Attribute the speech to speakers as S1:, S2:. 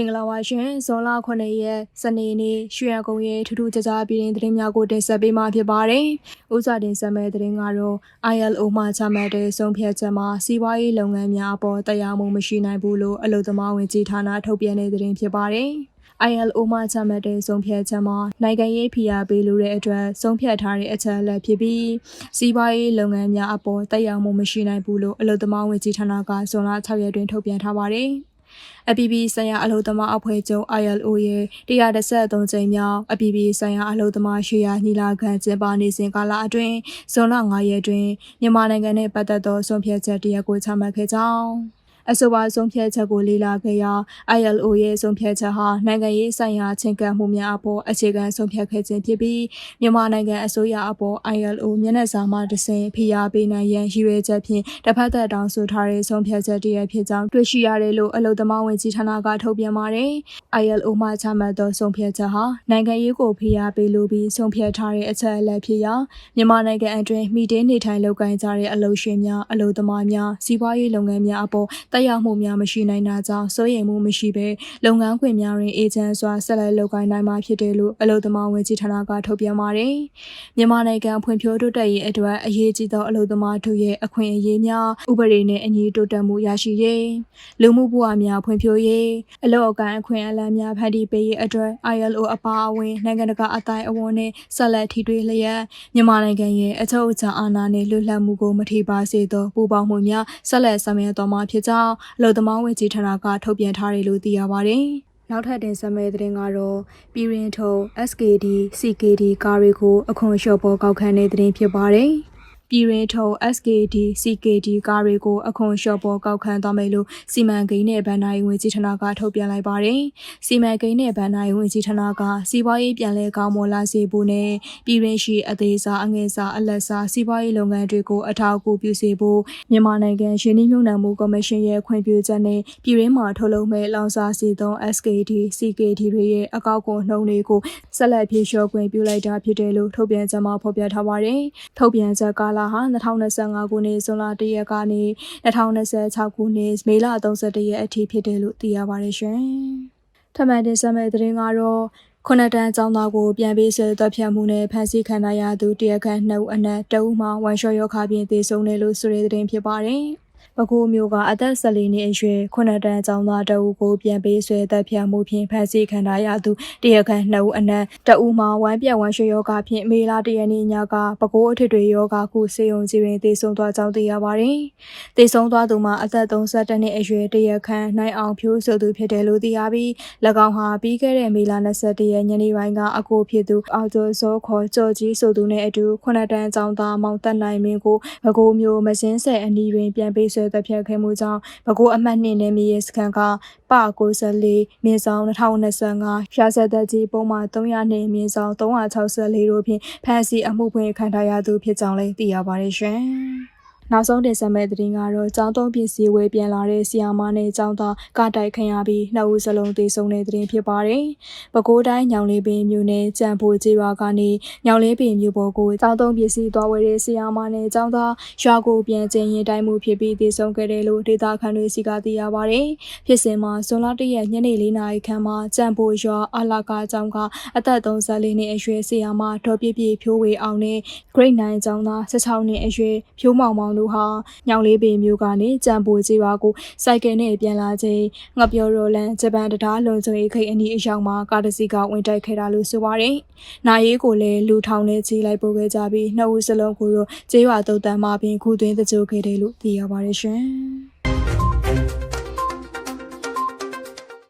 S1: င်္ဂလာပါရှင်ဇွန်လ9ရက်စနေနေ့ရွှေရကုံရဲ့ထူးထူးခြားခြားပြည်ရင်သတင်းများကိုတင်ဆက်ပေးမှာဖြစ်ပါတယ်။ဥစွာတင်ဆက်မဲ့သတင်းကတော့ ILO မှချမှတ်တဲ့ဆုံးဖြတ်ချက်မှာစီးပွားရေးလုပ်ငန်းများအပေါ်တရားမှုမရှိနိုင်ဘူးလို့အလုံသမားဝင်ကြီးဌာနထုတ်ပြန်တဲ့သတင်းဖြစ်ပါတယ်။ ILO မှချမှတ်တဲ့ဆုံးဖြတ်ချက်မှာနိုင်ငံရေးဖိအားပေးလိုတဲ့အတွက်ဆုံးဖြတ်ထားတဲ့အချက်အလက်ဖြစ်ပြီးစီးပွားရေးလုပ်ငန်းများအပေါ်တရားမှုမရှိနိုင်ဘူးလို့အလုံသမားဝင်ကြီးဌာနကဇွန်လ6ရက်တွင်ထုတ်ပြန်ထားပါတယ်။ အပြည်ပြည်ဆိုင်ရာအလုပ်သမားအဖွဲ့ချုပ် ILO ရဲ့133ကြိမ်မြောက်အပြည်ပြည်ဆိုင်ရာအလုပ်သမားရှေ့ယာညီလာခံကျင်းပနေစဉ်ကာလအတွင်းဇွန်လ9ရက်တွင်မြန်မာနိုင်ငံနဲ့ပတ်သက်သောဆုံးဖြတ်ချက်တရက်ကိုချမှတ်ခဲ့ကြောင်း အဆိုပါဆုံးဖြတ်ချက်ကိုလေ့လာခဲ့ရာ ILO ရဲ့ဆုံးဖြတ်ချက်ဟာနိုင်ငံရေးဆိုင်ရာချင်းကပ်မှုများအပေါ်အခြေခံဆုံးဖြတ်ခဲ့ခြင်းဖြစ်ပြီးမြန်မာနိုင်ငံအစိုးရအပေါ် ILO မျက်နှာစာမှတဆင့်ဖိအားပေးနိုင်ရန်ရည်ရွယ်ချက်ဖြင့်တစ်ဖက်သက်တောင်းဆိုထားတဲ့ဆုံးဖြတ်ချက်တရက်ဖြစ်ကြောင်းတွေ့ရှိရတယ်လို့အလုံသမားဝင်ကြီးဌာနကထုတ်ပြန်ပါတယ်။ ILO မှချမှတ်သောဆုံးဖြတ်ချက်ဟာနိုင်ငံရေးကိုဖိအားပေးလိုပြီးဆုံးဖြတ်ထားတဲ့အချက်အလက်ဖြစ်ရာမြန်မာနိုင်ငံအတွင်းမိတင်းနေထိုင်လုပ်ကိုင်ကြတဲ့အလုပ်ရှင်များအလုပ်သမားများစီးပွားရေးလုပ်ငန်းများအပေါ်တက်ရောက်မှုများမရှိနိုင်တာကြောင့်စိုးရိမ်မှုမရှိဘဲလုပ်ငန်းခွင်များတွင်အေဂျင့်စွာဆက်လက်လုပ်ကိုင်နိုင်မှာဖြစ်တယ်လို့အလုပ်သမားဝင်ကြီးဌာနကထုတ်ပြန်ပါတယ်။မြန်မာနိုင်ငံဖွံ့ဖြိုးတိုးတက်ရေးအတွက်အရေးကြီးသောအလုပ်သမားတို့ရဲ့အခွင့်အရေးများဥပဒေနှင့်အညီတိုးတက်မှုရရှိရေးလူမှုဘဝများဖွံ့ဖြိုးရေးအလုပ်အကိုင်အခွင့်အလမ်းများဖန်တီးပေးရေးအတွက် ILO အပါအဝင်နိုင်ငံတကာအတိုင်းအဝန်နှင့်ဆက်လက်ထိတွေ့လျက်မြန်မာနိုင်ငံရဲ့အချုပ်အခြာအာဏာနှင့်လွတ်လပ်မှုကိုမထိပါစေသောပူးပေါင်းမှုများဆက်လက်ဆောင်ရွက်သွားမှာဖြစ်ကြောင်းအလုပ်သမားဝင်ကြီးဌာနကထုတ်ပြန်ထားတယ်လို့သိရပါတယ်။နောက်ထပ်တင်ဆက်မယ့်သတင်းကတော့ပြည်ရင်ထုံ SKD CKD ကားတွေကိုအခွန်လျှော့ပေါ်ကောက်ခံတဲ့သတင်းဖြစ်ပါတယ်။ ပြည်ရင်းထုံ SKD CKD ကားတွေကိုအခွန်လျှော့ပေါ်ကောက်ခံသွားမယ်လို့စီမံကိန်းနဲ့ဗန်နာယီဝင်ကြီးဌာနကထုတ်ပြန်လိုက်ပါတယ်။စီမံကိန်းနဲ့ဗန်နာယီဝင်ကြီးဌာနကစီးပွားရေးပြန်လည်ကောင်းမွန်လာစေဖို့နဲ့ပြည်ရင်းရှိအသေးစားအငယ်စားအလက်စားစီးပွားရေးလုပ်ငန်းတွေကိုအထောက်အကူပြုစေဖို့မြန်မာနိုင်ငံရင်းနှီးမြှုပ်နှံမှုကော်မရှင်ရဲ့ခွင့်ပြုချက်နဲ့ပြည်ရင်းမှာထုတ်လုပ်မဲ့လောင်စာစီသုံး SKD CKD တွေရဲ့အကောက်ခွန်နှုန်းတွေကိုဆက်လက်ဖြည့်လျှော့ခွင့်ပြုလိုက်တာဖြစ်တယ်လို့ထုတ်ပြန်ချက်မှာဖော်ပြထားပါတယ်။ထုတ်ပြန်ချက်ကာလဟာ2025ခုနှစ်ဇွန်လ1ရက်ကနေ2026ခုနှစ်မေလ31ရက်အထိဖြစ်တယ်လို့သိရပါတယ်ရှင်။ထမန်တင်ဆက်မဲ့သတင်းကတော့ခုနတန်းចောင်းသားကိုပြန်ပေးဆွဲတပ်ဖြတ်မှုနဲ့ဖမ်းဆီးခံရသူတရခန့်နှုတ်အနက်တအုပ်မှဝမ်ရှော့ရောခါပြင်သေဆုံးတယ်လို့ဆိုတဲ့သတင်းဖြစ်ပါတယ်။ ပဲခူးမျိုးကအသက်14နှစ်အရွယ်ခုနှစ်တန်းကျောင်းသားတဦးကိုပြန်ပေးဆွဲတပ်ဖြတ်မှုဖြင့်ဖမ်းဆီးခံရသူတရခန့်နှစ်ဦးအနက်တဦးမှာဝမ်းပြက်ဝမ်းရွှေယောဂဖြင့်မေလတရနေ့ညကပဲခူးအထွေထွေယောဂခုစေယုံကြီးတွင်သေဆုံးသွားကြောင်းသိရပါတယ်။သေဆုံးသွားသူမှာအသက်32နှစ်အရွယ်တရခန့်နိုင်အောင်ဖြိုးဆိုသူဖြစ်တယ်လို့သိရပြီး၎င်းဟာပြီးခဲ့တဲ့မေလ21ရက်ညနေပိုင်းကအကိုဖြစ်သူအော်ဂျိုဇောခေါ်ကြော်ကြီးဆိုသူနဲ့အတူခုနှစ်တန်းကျောင်းသားမောင်တက်နိုင်မင်းကိုပဲခူးမျိုးမစင်းဆယ်အနီးတွင်ပြန်ပေးဆွဲတပ်ဖြတ်ခဲ့မှုကြောင့်ပဲခူးအမှတ်2နယ်မြေရေးစခန်းကပ94မြင်းဆောင်2025ရာဇသက်ကြီးပုံမှန်302မြင်းဆောင်364တို့ဖြင့်ဖမ်းဆီးအမှုဖွင့်ခံထားရသူဖြစ်ကြောင်းလည်းသိရပါတယ်ရှင်။ နောက်ဆုံးတင်ဆက်မယ့်သတင်းကတော့ကျောင်းသုံးပစ္စည်းဝယ်ပြန်လာတဲ့ဆီယာမနဲ့ကျောင်းသားကတိုက်ခံရပြီးနှစ်ဦးစလုံးသေဆုံးတဲ့သတင်းဖြစ်ပါတယ်။ပဲခူးတိုင်းညောင်လေးပင်မြို့နယ်ကြံဖိုကျေးရွာကနေညောင်လေးပင်မြို့ပေါ်ကိုကျောင်းသုံးပစ္စည်းသွားဝယ်တဲ့ဆီယာမနဲ့ကျောင်းသားရွာကိုပြန်ကျင်ရင်တိုင်းမှုဖြစ်ပြီးသေဆုံးခဲ့တယ်လို့ဒေသခံတွေစီကသိရပါတယ်။ဖြစ်စဉ်မှာဇွန်လ၁ရက်ညနေ၄နာရီခန့်မှာကြံဖိုရွာအလာကာကျောင်းကအသက်34နှစ်အရွယ်ဆီယာမဒေါ်ပြည့်ပြည့်ဖြိုးဝေအောင်နဲ့ grade 9ကျောင်းသား16နှစ်အရွယ်ဖြိုးမောင်မောင်တို့ဟာညောင်လေးပင်မြို့ကနေကြံပိုကြီးရွာကိုစိုက်ကယ်နဲ့ပြန်လာချိန်ငပြောရိုလန်ဂျပန်တရားလုံခြုံရေးခိတ်အနီးအရောက်မှာကားတစ်စီးကဝင်တိုက်ခဲ့တာလို့ဆိုပါတယ်။နာရီကိုလည်းလူထောင်နဲ့ကြီးလိုက်ပို့ခဲ့ကြပြီးနှစ်ဦးစလုံးကိုတော့ကျေးရွာတုတ်တန်မှပင်ခုသွင်းတကြိုခဲ့တယ်လို့သိရပါတယ်ရှင်။